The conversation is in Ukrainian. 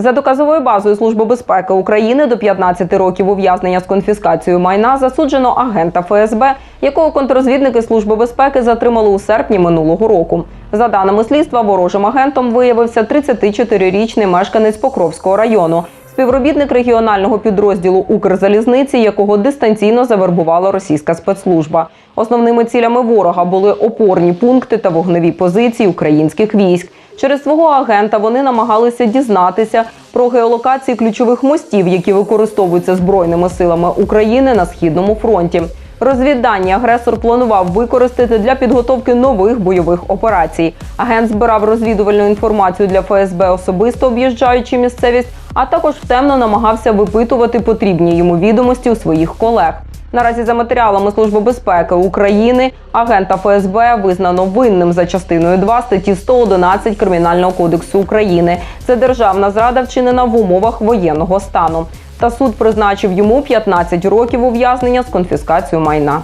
За доказовою базою Служби безпеки України до 15 років ув'язнення з конфіскацією майна засуджено агента ФСБ, якого контррозвідники Служби безпеки затримали у серпні минулого року. За даними слідства, ворожим агентом виявився 34-річний мешканець Покровського району. Співробітник регіонального підрозділу Укрзалізниці, якого дистанційно завербувала російська спецслужба. Основними цілями ворога були опорні пункти та вогневі позиції українських військ. Через свого агента вони намагалися дізнатися про геолокації ключових мостів, які використовуються збройними силами України на східному фронті. Розвіддані агресор планував використати для підготовки нових бойових операцій. Агент збирав розвідувальну інформацію для ФСБ, особисто об'їжджаючи місцевість, а також втемно намагався випитувати потрібні йому відомості у своїх колег. Наразі за матеріалами Служби безпеки України агента ФСБ визнано винним за частиною 2 статті 111 Кримінального кодексу України. Це державна зрада вчинена в умовах воєнного стану. Та суд призначив йому 15 років ув'язнення з конфіскацією майна.